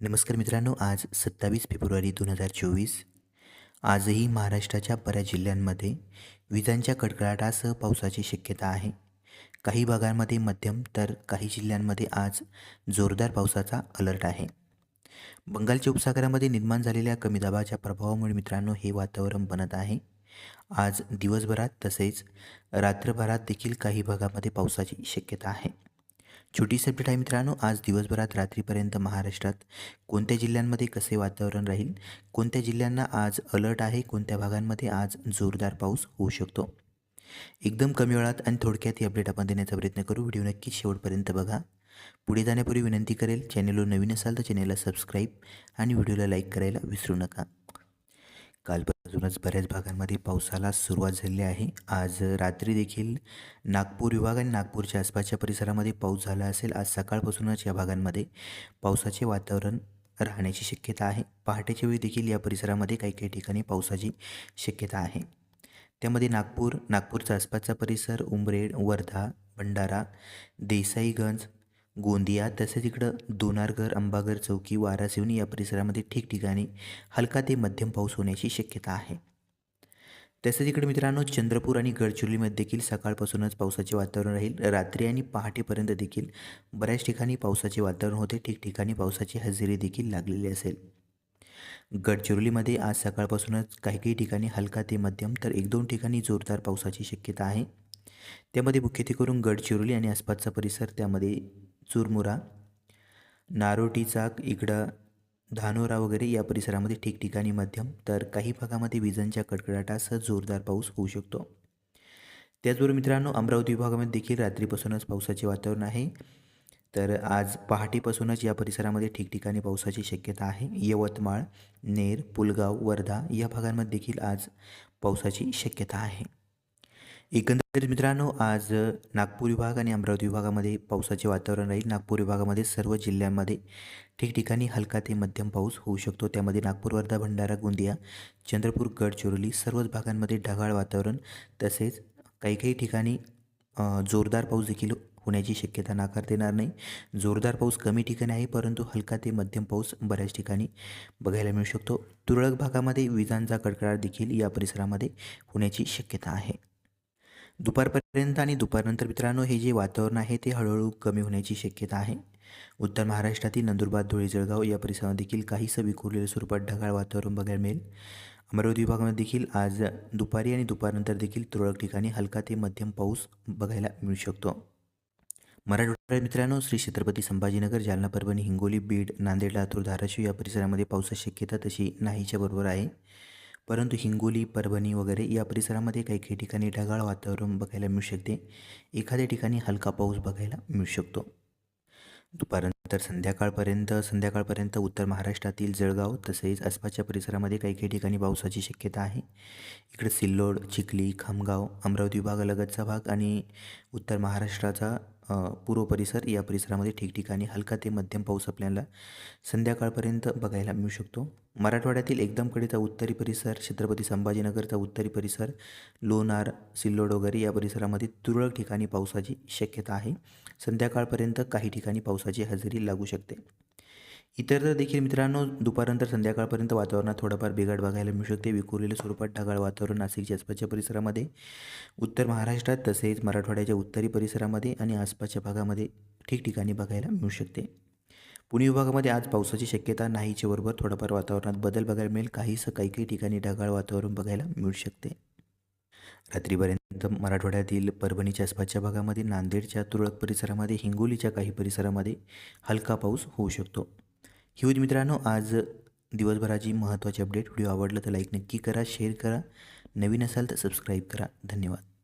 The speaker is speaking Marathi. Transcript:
नमस्कार मित्रांनो आज सत्तावीस फेब्रुवारी दोन हजार चोवीस. आजही महाराष्ट्राच्या बऱ्याच जिल्ह्यांमध्ये विजांच्या कडकडाटासह पावसाची शक्यता आहे. काही भागांमध्ये मध्यम तर काही जिल्ह्यांमध्ये आज जोरदार पावसाचा अलर्ट आहे. बंगालच्या उपसागरामध्ये निर्माण झालेल्या कमी दाबाच्या प्रभावामुळे मित्रांनो हे वातावरण बनत आहे. आज दिवसभरात तसेच रात्रभरात देखील काही भागामध्ये पावसाची शक्यता आहे. छोटी अपडेट आहे मित्रांनो आज दिवसभरात रात्रीपर्यंत महाराष्ट्रात कोणत्या जिल्ह्यांमध्ये कसे वातावरण राहील? कोणत्या जिल्ह्यांना आज अलर्ट आहे? कोणत्या भागांमध्ये आज जोरदार पाऊस होऊ शकतो? एकदम कमी वेळात आणि थोडक्यात ही अपडेट आपण देण्याचा प्रयत्न करू. व्हिडिओ नक्कीच शेवटपर्यंत बघा. पुढे जाण्यापूर्वी विनंती करेल चॅनेलवर नवीन असाल तर चॅनेलला सबस्क्राईब आणि व्हिडिओला लाईक करायला विसरू नका. कालपासूनच बऱ्याच भागांमध्ये पावसाला सुरुवात झालेली आहे. आज रात्री देखील नागपूर विभाग आणि नागपूरच्या आसपासच्या परिसरामध्ये पाऊस झाला असेल. आज सकाळपासूनच या भागांमध्ये पावसाचे वातावरण राहण्याची शक्यता आहे. पहाटेच्या वेळी देखील या परिसरामध्ये काही काही ठिकाणी पावसाची शक्यता आहे. त्यामध्ये नागपूर नागपूरचा आसपासचा परिसर उमरेड वर्धा भंडारा देसाईगंज गोंदिया तसेच इकडं दोनारघर अंबाघर चौकी वारासिवनी या परिसरामध्ये ठिकठिकाणी हलका ते मध्यम पाऊस होण्याची शक्यता आहे. तसेच इकडे मित्रांनो चंद्रपूर आणि गडचिरोलीमध्ये देखील सकाळपासूनच पावसाचे वातावरण राहील. रात्री आणि पहाटेपर्यंत देखील बऱ्याच ठिकाणी पावसाचे वातावरण होते. ठिकठिकाणी पावसाची हजेरी देखील लागलेली असेल. गडचिरोलीमध्ये आज सकाळपासूनच काही काही ठिकाणी हलका ते मध्यम तर एक दोन ठिकाणी जोरदार पावसाची शक्यता आहे. त्यामध्ये मुख्यत्वे करून गडचिरोली आणि आसपासचा परिसर त्यामध्ये चुरमुरा नारोटी चाक इकडं धानोरा वगैरे या परिसरामध्ये ठिकठिकाणी मध्यम तर काही भागामध्ये विजांच्या कडकडाटासह जोरदार पाऊस होऊ शकतो. त्याचबरोबर मित्रांनो अमरावती विभागामध्ये देखील रात्रीपासूनच पावसाचे वातावरण आहे. तर आज पहाटेपासूनच या परिसरामध्ये ठिकठिकाणी पावसाची शक्यता आहे. यवतमाळ नेर पुलगाव वर्धा या भागांमध्ये देखील आज पावसाची शक्यता आहे. एकंदरीत मित्रांनो आज नागपूर विभाग आणि अमरावती विभागामध्ये पावसाचे वातावरण राहील. नागपूर विभागामध्ये सर्व जिल्ह्यांमध्ये ठिकठिकाणी हलका ते मध्यम पाऊस होऊ शकतो. त्यामध्ये नागपूर वर्धा भंडारा गोंदिया चंद्रपूर गडचिरोली सर्वच भागांमध्ये ढगाळ वातावरण तसेच काही काही ठिकाणी जोरदार पाऊस देखील होण्याची शक्यता नाकारता येणार नाही. जोरदार पाऊस कमी ठिकाणी आहे परंतु हलका ते मध्यम पाऊस बऱ्याच ठिकाणी बघायला मिळू शकतो. तुरळक भागामध्ये विजांचा कडकडाट देखील या परिसरामध्ये होण्याची शक्यता आहे. दुपारपर्यंत आणि दुपारनंतर मित्रांनो हे जे वातावरण आहे ते हळूहळू कमी होण्याची शक्यता आहे. उत्तर महाराष्ट्रातील नंदुरबार धुळे जळगाव या परिसरात देखील काहीसं विखुरलेलं स्वरूपात ढगाळ वातावरण बघायला मिळेल. अमरावती विभागामध्ये देखील आज दुपारी आणि दुपारनंतर देखील तुरळक ठिकाणी हलका ते मध्यम पाऊस बघायला मिळू शकतो. मराठवाड्यात मित्रांनो श्री छत्रपती संभाजीनगर जालना परभणी हिंगोली बीड नांदेड लातूर धाराशिव या परिसरामध्ये पावसाची शक्यता तशी नाहीच्या बरोबर आहे. परंतु हिंगोली परभणी वगैरे या परिसरामध्ये काही काही ठिकाणी ढगाळ वातावरण बघायला मिळू शकते. एखाद्या ठिकाणी हलका पाऊस बघायला मिळू शकतो. दुपारनंतर संध्याकाळपर्यंत संध्याकाळपर्यंत उत्तर महाराष्ट्रातील जळगाव तसेच आसपासच्या परिसरामध्ये काही काही ठिकाणी पावसाची शक्यता आहे. इकडे सिल्लोड चिखली खामगाव अमरावती विभागालगतचा भाग आणि उत्तर महाराष्ट्राचा पूर्व परिसर या परिसरामध्ये ठिकठिकाणी हलका ते मध्यम पाऊस आपल्याला संध्याकाळपर्यंत बघायला मिळू शकतो. मराठवाड्यातील एकदमकडेचा उत्तरी परिसर छत्रपती संभाजीनगरचा उत्तरी परिसर लोणार सिल्लोड वगैरे या परिसरामध्ये तुरळक ठिकाणी पावसाची शक्यता आहे. संध्याकाळपर्यंत काही ठिकाणी पावसाची हजेरी लागू शकते. इतर देखील मित्रांनो दुपारनंतर संध्याकाळपर्यंत वातावरणात थोडंफार बिघाड बघायला मिळू शकते. विखुरलेल्या स्वरूपात ढगाळ वातावरण नाशिकच्या आसपासच्या परिसरामध्ये उत्तर महाराष्ट्रात तसेच मराठवाड्याच्या उत्तरी परिसरामध्ये आणि आसपासच्या भागामध्ये ठिकठिकाणी बघायला मिळू शकते. पुणे विभागामध्ये आज पावसाची शक्यता नाहीच्या बरोबर थोडंफार वातावरणात बदल बघायला मिळेल. काहीसं काही काही ठिकाणी ढगाळ वातावरण बघायला मिळू शकते. रात्रीपर्यंत मराठवाड्यातील परभणीच्या आसपासच्या भागामध्ये नांदेडच्या तुरळक परिसरामध्ये हिंगोलीच्या काही परिसरामध्ये हलका पाऊस होऊ शकतो. ही होती मित्रांनो आज दिवसभराची महत्त्वाची अपडेट व्हिडिओ आवडला तर लाईक नक्की करा शेअर करा. नवीन असाल तर सबस्क्राईब करा. धन्यवाद.